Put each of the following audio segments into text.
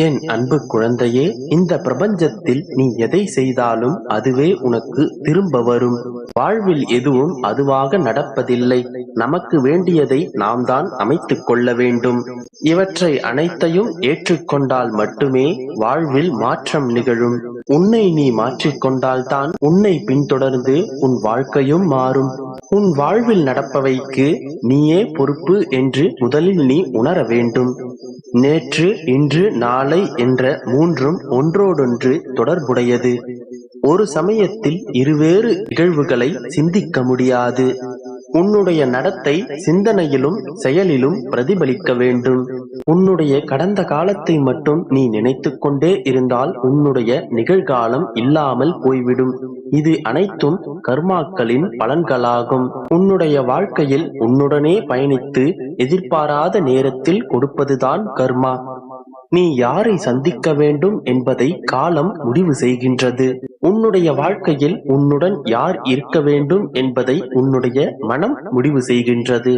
என் அன்பு குழந்தையே இந்த பிரபஞ்சத்தில் நீ எதை செய்தாலும் அதுவே உனக்கு திரும்ப வரும். வாழ்வில் எதுவும் அதுவாக நடப்பதில்லை. நமக்கு வேண்டியதை நாம் தான் அமைத்துக் கொள்ள வேண்டும். இவற்றை அனைத்தையும் ஏற்றுக்கொண்டால் மட்டுமே வாழ்வில் மாற்றம் நிகழும். உன்னை நீ மாற்றிக்கொண்டால்தான் உன்னை பின்தொடர்ந்து உன் வாழ்க்கையும் மாறும். உன் வாழ்வில் நடப்பவைக்கு நீயே பொறுப்பு என்று முதலில் நீ உணர வேண்டும். நேற்று இன்று நாளை என்ற மூன்றும் ஒன்றோடொன்று தொடர்புடையது. ஒரு சமயத்தில் இருவேறு நிகழ்வுகளை சிந்திக்க முடியாது. உன்னுடைய நடத்தை சிந்தனையிலும் செயலிலும் பிரதிபலிக்க வேண்டும். உன்னுடைய கடந்த காலத்தை மட்டும் நீ நினைத்து கொண்டே இருந்தால் உன்னுடைய நிகழ்காலம் இல்லாமல் போய்விடும். இது அனைத்தும் கர்மாக்களின் பலன்களாகும். உன்னுடைய வாழ்க்கையில் உன்னுடனே பயணித்து எதிர்பாராத நேரத்தில் கொடுப்பதுதான் கர்மா. நீ யாரை சந்திக்க வேண்டும் என்பதை காலம் முடிவு செய்கின்றது. உன்னுடைய வாழ்க்கையில் உன்னுடன் யார் இருக்க வேண்டும் என்பதை உன்னுடைய மனம் முடிவு செய்கின்றது.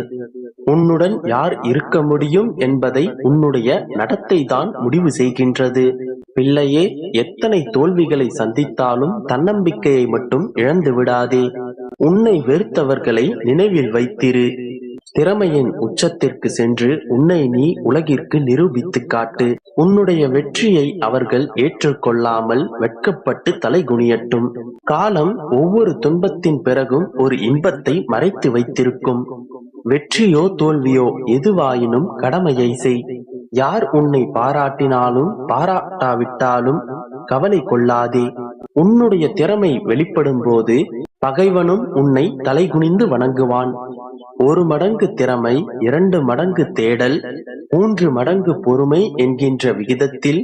உன்னுடன் யார் இருக்க முடியும் என்பதை உன்னுடைய நடத்தை தான் முடிவு செய்கின்றது. பிள்ளையே எத்தனை தோல்விகளை சந்தித்தாலும் தன்னம்பிக்கையை மட்டும் இழந்து விடாதே உன்னை வெறுத்தவர்களை நினைவில் வைத்திரு. திறமையின் உச்சத்திற்கு சென்று உன்னை நீ உலகிற்கு நிரூபித்து காட்டு. உன்னுடைய வெற்றியை அவர்கள் ஏற்றுக்கொள்ளாமல் வெட்கப்பட்டு தலைகுனியட்டும் காலம் ஒவ்வொரு துன்பத்தின் பிறகும் ஒரு இன்பத்தை மறைத்து வைத்திருக்கும். வெற்றியோ தோல்வியோ எதுவாயினும் கடமையை செய். யார் உன்னை பாராட்டினாலும் பாராட்டாவிட்டாலும் கவலை கொள்ளாதே. உன்னுடைய திறமை வெளிப்படும் போது பகைவனும் உன்னை தலைகுனிந்து வணங்குவான். ஒரு மடங்கு திறமை இரண்டு மடங்கு தேடல் மூன்று மடங்கு பொறுமை என்கின்ற விகிதத்தில்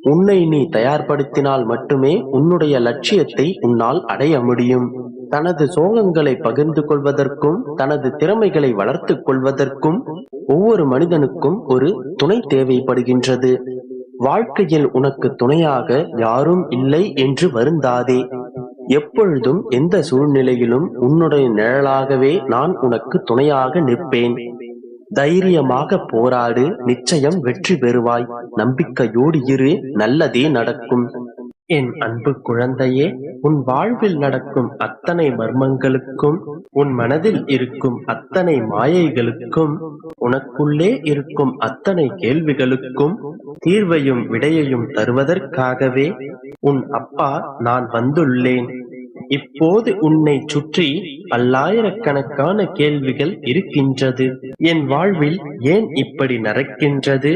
உன்னை நீ தயார்படுத்தினால் மட்டுமே உன்னுடைய லட்சியத்தை உன்னால் அடைய முடியும். தனது சோகங்களை பகிர்ந்து கொள்வதற்கும் தனது திறமைகளை வளர்த்துக் கொள்வதற்கும் ஒவ்வொரு மனிதனுக்கும் ஒரு துணை தேவைப்படுகின்றது. வாழ்க்கையில் உனக்கு துணையாக யாரும் இல்லை என்று வருந்தாதே. எப்பொழுதும் எந்த சூழ்நிலையிலும் உன்னுடைய நிழலாகவே நான் உனக்கு துணையாக நிற்பேன். தைரியமாக போராடு நிச்சயம் வெற்றி பெறுவாய். நம்பிக்கையோடு இரு நல்லதே நடக்கும். என் அன்பு குழந்தையே உன் வாழ்வில் நடக்கும் அத்தனை மர்மங்களுக்கும் உன் மனதில் இருக்கும் அத்தனை மாயைகளுக்கும் உனக்குள்ளே இருக்கும் அத்தனை கேள்விகளுக்கும் தீர்வையும் விடையையும் தருவதற்காகவே உன் அப்பா நான் வந்துள்ளேன். இப்போது உன்னை சுற்றி பல்லாயிரக்கணக்கான கேள்விகள் இருக்கின்றது. என் வாழ்வில் ஏன் இப்படி நடக்கின்றது?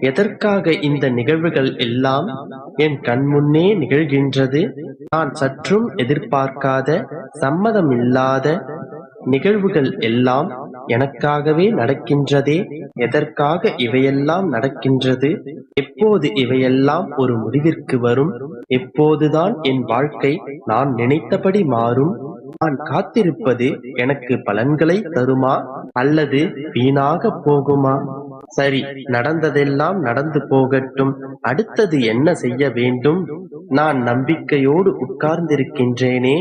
எதற்காக இந்த நிகழ்வுகள் எல்லாம் என் கண்முன்னே நிகழ்கின்றது? நான் சற்றும் எதிர்பார்க்காத சம்மதம் இல்லாத நிகழ்வுகள் எல்லாம் எனக்காகவே நடக்கின்றதே? எதற்காக இவையெல்லாம் நடக்கின்றது? எப்போது இவையெல்லாம் ஒரு முடிவிற்கு வரும்? எப்போதுதான் என் வாழ்க்கை நான் நினைத்தபடி மாறும்? நான் காத்திருப்பது எனக்கு பலன்களை தருமா? அல்லது வீணாக போகுமா? சரி நடந்ததெல்லாம் நடந்து போகட்டும். அடுத்தது என்ன செய்ய வேண்டும்? நான் நம்பிக்கையோடு உட்கார்ந்திருக்கின்றேனே.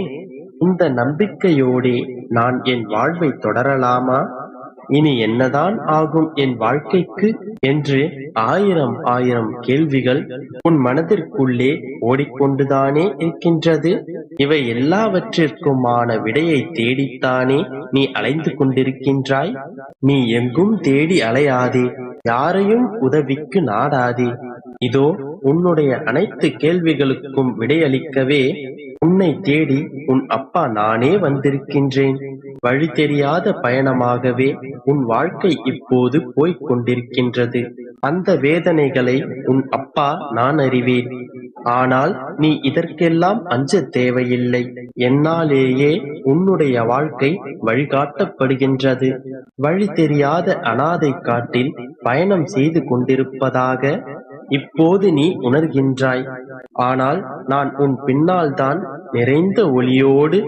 இந்த நம்பிக்கையோடே நான் என் வாழ்வை தொடரலாமா? இனி என்னதான் ஆகும் என் வாழ்க்கைக்கு? என்று ஆயிரம் ஆயிரம் கேள்விகள் உன் மனதிற்குள்ளே ஓடிக்கொண்டுதானே இருக்கின்றது. இவை எல்லாவற்றிற்குமான விடையை தேடித்தானே நீ அலைந்து கொண்டிருக்கின்றாய்? நீ எங்கும் தேடி அலையாதே யாரையும் உதவிக்கு நாடாதே. இதோ உன்னுடைய அனைத்து கேள்விகளுக்கும் விடையளிக்கவே உன்னை தேடி உன் அப்பா நானே வந்திருக்கின்றேன். வழி தெரியாத பயணமாகவே உன் வாழ்க்கை இப்போது போய்க் கொண்டிருக்கின்றது. அந்த வேதனைகளை உன் அப்பா நான் அறிவேன். ஆனால் நீ இதற்கெல்லாம் அஞ்ச தேவையில்லை. என்னாலேயே உன்னுடைய வாழ்க்கை வழிகாட்டப்படுகின்றது. வழி தெரியாத அனாதை காட்டில் பயணம் செய்து கொண்டிருப்பதாக இப்போது நீ உணர்கின்றாய். ஆனால் நான் உன் பின்னால் தான் நிறைந்த ஒளியோடு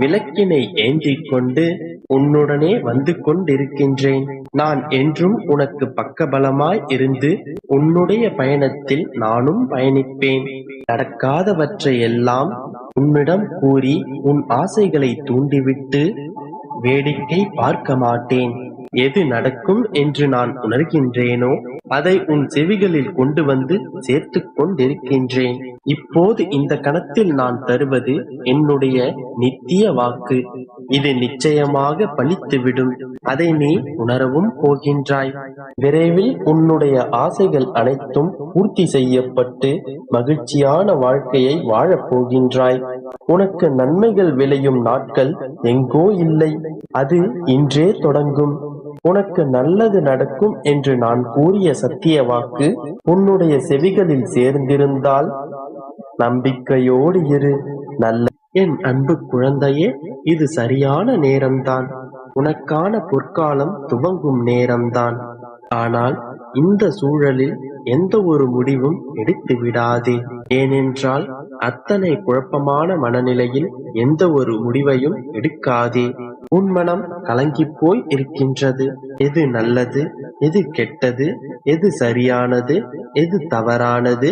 விளக்கினை ஏந்திக் கொண்டு உன்னுடனே வந்து கொண்டிருக்கின்றேன். நான் என்றும் உனக்கு பக்கபலமாய் இருந்து உன்னுடைய பயணத்தில் நானும் பயணிப்பேன். நடக்காதவற்றை எல்லாம் உன்னிடம் கூறி உன் ஆசைகளை தூண்டிவிட்டு வேடிக்கை பார்க்க மாட்டேன். எது நடக்கும் என்று நான் உணர்கின்றேனோ அதை உன் செவிகளில் கொண்டு வந்து சேர்த்துக் கொண்டிருக்கின்றேன். இப்போது இந்த கணத்தில் நான் தருவது என்னுடைய நித்திய வாக்கு. இது நிச்சயமாக பழித்துவிடும். அதை நீ உணரவும் போகின்றாய். விரைவில் உன்னுடைய ஆசைகள் அனைத்தும் பூர்த்தி செய்யப்பட்டு மகிழ்ச்சியான வாழ்க்கையை வாழப் போகின்றாய். உனக்கு நன்மைகள் விளையும் நாட்கள் எங்கோ இல்லை. அது இன்றே தொடங்கும். உனக்கு நல்லது நடக்கும் என்று நான் கூறிய சத்திய வாக்கு உன்னுடைய செவிகளில் சேர்ந்திருந்தால் நம்பிக்கையோடு இரு. நல்ல என் அன்பு குழந்தையே இது சரியான நேரம்தான். உனக்கான பொற்காலம் துவங்கும் நேரம்தான். ஆனால் இந்த சூழலில் எந்த ஒரு முடிவும் எடுத்து விடாதே. ஏனென்றால் அத்தனை குழப்பமான மனநிலையில் எந்த ஒரு முடிவையும் எடுக்காதே. உன் மனம் கலங்கிப் போய் இருக்கின்றது. எது நல்லது எது கெட்டது எது சரியானது எது தவறானது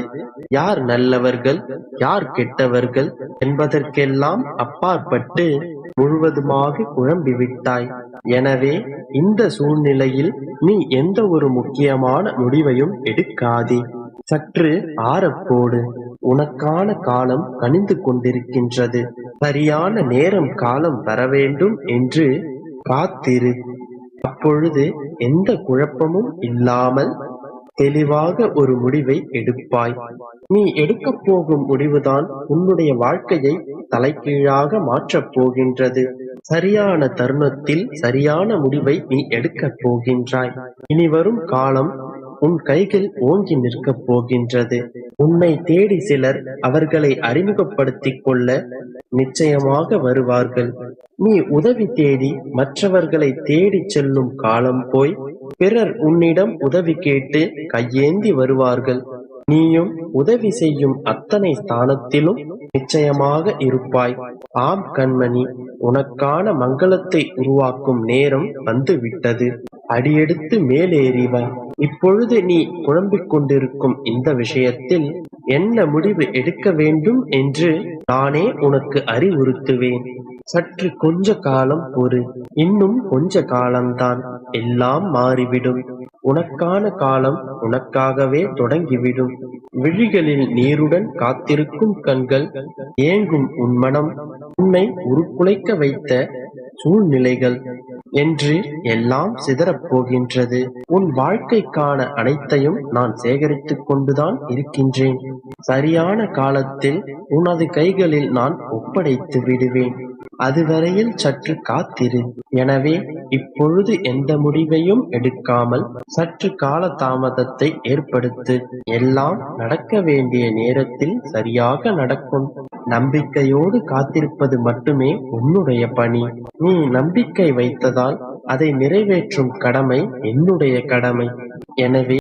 யார் நல்லவர்கள் யார் கெட்டவர்கள் என்பதற்கெல்லாம் அப்பாற்பட்டு முழுவதுமாக குழம்பிவிட்டாய். எனவே இந்த சூழ்நிலையில் நீ எந்த ஒரு முக்கியமான முடிவையும் எடுக்காதே. சற்று ஆறப்போடு உனக்கான காலம் கனிந்து கொண்டிருக்கின்றது. சரியான நேரம் காலம் வர வேண்டும் என்று காத்திரு. அப்பொழுது எந்த குழப்பமும் இல்லாமல் தெளிவாக ஒரு முடிவை எடுப்பாய். நீ எடுக்கப் போகும் முடிவுதான் உன்னுடைய வாழ்க்கையை தலைகீழாக மாற்றப் போகின்றது. சரியான தருணத்தில் சரியான முடிவை நீ எடுக்கப் போகின்றாய். இனி வரும் காலம் உன் கைகள் ஓங்கி நிற்கப் போகின்றது. உன்னை தேடி சிலர் அவர்களை அறிமுகப்படுத்திக் கொள்ள நிச்சயமாக வருவார்கள். நீ உதவி தேடி மற்றவர்களை தேடிச் செல்லும் காலம் போய் பிறர் உன்னிடம் உதவி கேட்டு கையேந்தி வருவார்கள். நீயும் உதவி செய்யும் அத்தனை ஸ்தானத்திலும் நிச்சயமாக இருப்பாய். ஆம் கண்மணி உனக்கான மங்களத்தை உருவாக்கும் நேரம் வந்துவிட்டது. அடியெடுத்து மேலேறி வா இப்பொழுது நீ குழம்பிக் கொண்டிருக்கும் இந்த விஷயத்தில் என்ன முடிவு எடுக்க வேண்டும் என்று நானே உனக்கு அறிவுறுத்துவேன். சற்று கொஞ்ச காலம் பொறு இன்னும் கொஞ்ச காலம்தான் எல்லாம் மாறிவிடும். உனக்கான காலம் உனக்காகவே தொடங்கிவிடும். விழிகளில் நீருடன் காத்திருக்கும் கண்கள் ஏங்கும் உன் மனம் உன்னை உருக்குலைக்க வைத்த சூழ்நிலைகள். என்று எல்லாம் சிதறப் போகின்றது உன் வாழ்க்கைக்கான அனைத்தையும் நான் சேகரித்துக் கொண்டுதான் இருக்கின்றேன். சரியான காலத்தில் உனது கைகளில் நான் ஒப்படைத்து விடுவேன். அதுவரையில் சற்று காத்திரு. எனவே இப்பொழுது எந்த முடிவையும் எடுக்காமல் சற்று கால தாமதத்தை ஏற்படுத்து எல்லாம் நடக்க வேண்டிய நேரத்தில் சரியாக நடக்கும். நம்பிக்கையோடு காத்திருப்பது மட்டுமே உன்னுடைய பணி. நீ நம்பிக்கை வைத்ததால் அதை நிறைவேற்றும் கடமை என்னுடைய கடமை. எனவே